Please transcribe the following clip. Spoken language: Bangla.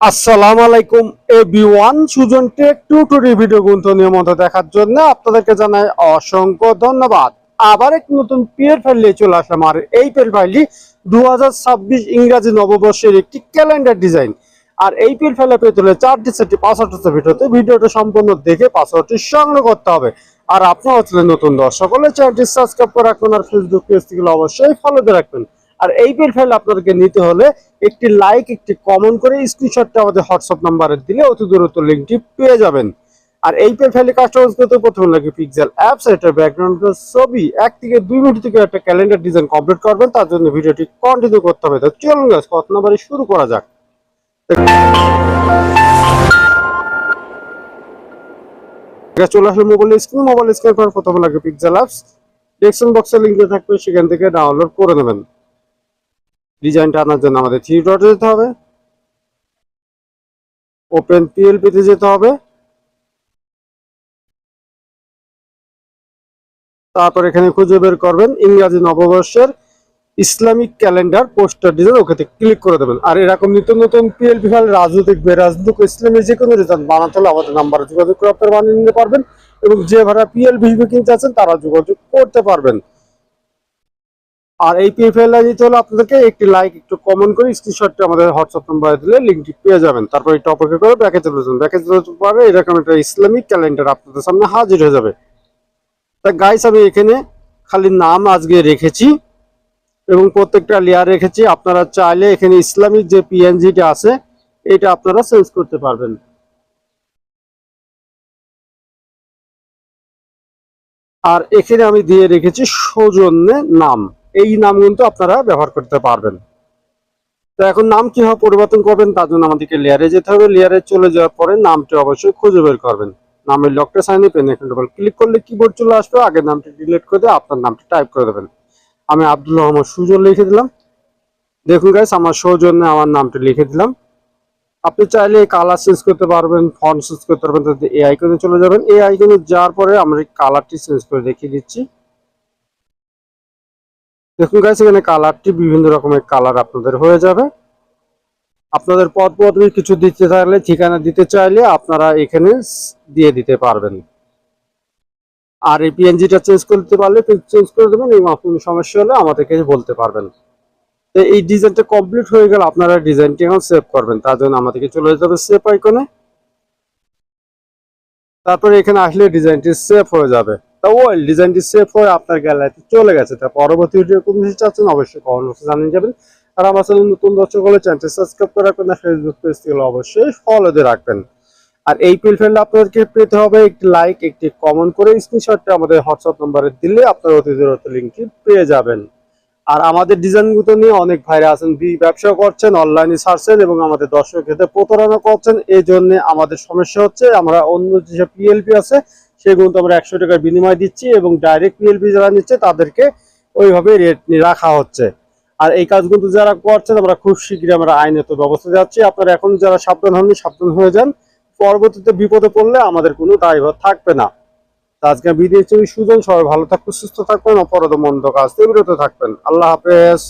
আসসালামু আলাইকুম everyone. Sujon tech tutorial video গুলো নিয়মিত দেখার জন্য আপনাদেরকে জানাই অসংখ্য ধন্যবাদ। আবার এক নতুন পিএর ফাইল নিয়ে চলে আসলাম, আর এই পিএর ফাইলটি দু ইংরাজি নববর্ষের একটি ক্যালেন্ডার ডিজাইন। আর এই পিএর ফাইলে পেতে হলে চারটি সেটটি পাসওয়ার্ড আছে ভিডিওতে ভিডিওটা সম্পূর্ণ দেখে পাসওয়ার্ডটি সংগ্রহ করতে হবে। আর আপনারা হচ্ছিলেন নতুন দর্শক হলে চ্যানেলটি সাবস্ক্রাইব করে রাখুন, আর ফেসবুক পেজ থেকে অবশ্যই ফলো দিয়ে রাখবেন। আর এই পিএর ফাইল আপনাদেরকে নিতে হলে একটি লাইক একটি কমেন্ট করে স্ক্রিনশটটা আমাদের হোয়াটসঅ্যাপ নাম্বারে দিলে অতি দূরত্ব লিঙ্কটি পেয়ে যাবেন। আর এই পেজ ফাইলে কাস্টমাইজ করতে প্রথমে লাগে পিক্সেল অ্যাপস এটা ব্যাকগ্রাউন্ড ছবি। এক থেকে দুই মিনিট থেকে একটা ক্যালেন্ডার ডিজাইন কমপ্লিট করবেন, তার জন্য ভিডিওটি কন্টিনিউ করতে হবে। তো চলুন গাছ কত নাম্বারে শুরু করা যাক। চলে আসলে মোবাইল স্ক্রিন মোবাইল স্ক্রিন পর প্রথমে লাগে পিক্সেল অ্যাপস ডেসক্রিপশন বক্সে লিঙ্ক থাকবে, সেখান থেকে ডাউনলোড করে নেবেন। ডিজাইনটা আনার জন্য আমাদের থ্রি ডটে যেতে হবে। ওপেন পিএলপি তে যেতে হবে। তারপর এখানে খুঁজে বের করবেন ইংরাজি নববর্ষের Islamic calendar poster design okay click করে দেবেন। আর এরকম নিত্য নতুন পিএলপি ফাইল, রাজনৈতিক বেরাজনৈতিক ইসলামী যে কোনো ডিজাইন বানাতে হলে আমাদের নাম্বারে যোগাযোগ করে আপনারা বানিয়ে নিতে পারবেন। এবং যে ভাড়া পিএলপি কিনতে আছেন তারা যোগাযোগ করতে পারবেন। আর এই পিএফএল দিতে হলে আপনাদেরকে একটি লাইক একটু কমেন্ট করে স্ক্রিনশটটি আমাদের হোয়াটসঅ্যাপ নাম্বারে দিলে লিঙ্কটি পেয়ে যাবেন। তারপর এই টপিকে করে ব্যাকে চলে যাবেন ব্যাকে চলে যাওয়ার পরে এরকম একটা ইসলামিক ক্যালেন্ডার আপনাদের সামনে হাজির হয়ে যাবে। তা গাইস আমি এখানে খালি নাম আজকে রেখেছি এবং প্রত্যেকটা লেয়ার রেখেছি। আপনারা চাইলে এখানে ইসলামিক যে পিএনজিটা আছে, এটা আপনারা চেঞ্জ করতে পারবেন। আর এখানে আমি দিয়ে রেখেছি সৌজন্যে নাম। এই নাম কিন্তু আপনারা ব্যবহার করতে পারবেন। তো এখন নাম কীভাবে পরিবর্তন করবেন তার জন্য আমাদেরকে লেয়ারে যেতে হবে। লেয়ারে চলে যাওয়ার পরে নামটি অবশ্যই খুঁজে বের করবেন। নামের লকটা সাইনে পেন এখন ক্লিক করলে কিবোর্ড চলে আসবে। আগের নামটি ডিলিট করে দিয়ে আপনার নামটি টাইপ করে দেবেন। আমি আব্দুল রহমান সুজন লিখে দিলাম। দেখুন গাইস আমার সৌজন্যে আমার নামটি লিখে দিলাম। আপনি চাইলে কালার চেঞ্জ করতে পারবেন ফন্ট চেঞ্জ করতে পারবেন, তাতে এই আইকনে চলে যাবেন। এই আইকনে যাওয়ার পরে আমরা কালারটি চেঞ্জ করে দেখিয়ে দিচ্ছি। দেখুন গাইস এখানে কালারটি বিভিন্ন রকমের কালার আপনাদের হয়ে যাবে। আপনাদের পদ পদবি কিছু দিতে থাকলে ঠিকানা দিতে চাইলে আপনারা এখানে দিয়ে দিতে পারবেন। আর এই পিএনজিটা চেঞ্জ করতে পারলে চেঞ্জ করে দেবেন এবং কোনো সমস্যা হলে আমাদেরকে বলতে পারবেন। তো এই ডিজাইনটা কমপ্লিট হয়ে গেলে, আপনারা ডিজাইনটি এখন সেভ করবেন, তার জন্য আমাদেরকে চলে যেতে হবে সেভ আইকনে তারপরে এখানে আসলে ডিজাইনটি সেভ হয়ে যাবে। তা ওই ডিজাইনটি সেভ হয়ে আপনার গ্যালারিতে চলে গেছে। তা পরবর্তী ভিডিও কোন কিছু চাচ্ছেন অবশ্যই কমেন্ট জানিয়ে যাবেন। আর আমার চ্যানেল নতুন দর্শক হলে চ্যানেলটি সাবস্ক্রাইব করে রাখবেন ফেসবুক পেজ অবশ্যই ফলো দিয়ে রাখবেন। আর এই পিল আপনাদেরকে পেতে হবে একটি লাইক একটি কমেন্ট করে স্ক্রিনশটটা আমাদের হোয়াটসঅ্যাপ নম্বরে দিলে আপনারা অতি দ্রুত লিঙ্কটি পেয়ে যাবেন। আর আমাদের ডিজাইনগুলো নিয়ে অনেক ভাইরা আছেন ব্যবসা করছেন অনলাইনে ছাড়ছেন এবং আমাদের দর্শক ক্ষেত্রে প্রতারণা করছেন। এই জন্য আমাদের সমস্যা হচ্ছে, আমরা অন্য যেসব পিএলপি আছে সেগুলো তো আমরা একশো টাকার বিনিময় দিচ্ছি এবং ডাইরেক্ট পিএলপি যারা নিচ্ছে তাদেরকে ওইভাবে রেট রাখা হচ্ছে। আর এই কাজগুলো যারা করছেন আমরা খুব শীঘ্রই আমরা আইনত ব্যবস্থা যাচ্ছি। আপনারা এখন যারা সাবধান হননি, সাবধান হয়ে যান। পরবর্তীতে বিপদে পড়লে আমাদের কোনো দায়ভার থাকবে না। আজকে বিদেশ সুজন সবাই ভালো থাকবেন সুস্থ থাকবেন অপরাধ মন্দ কাজ। থেকে বিরত থাকবেন। আল্লাহ হাফেজ।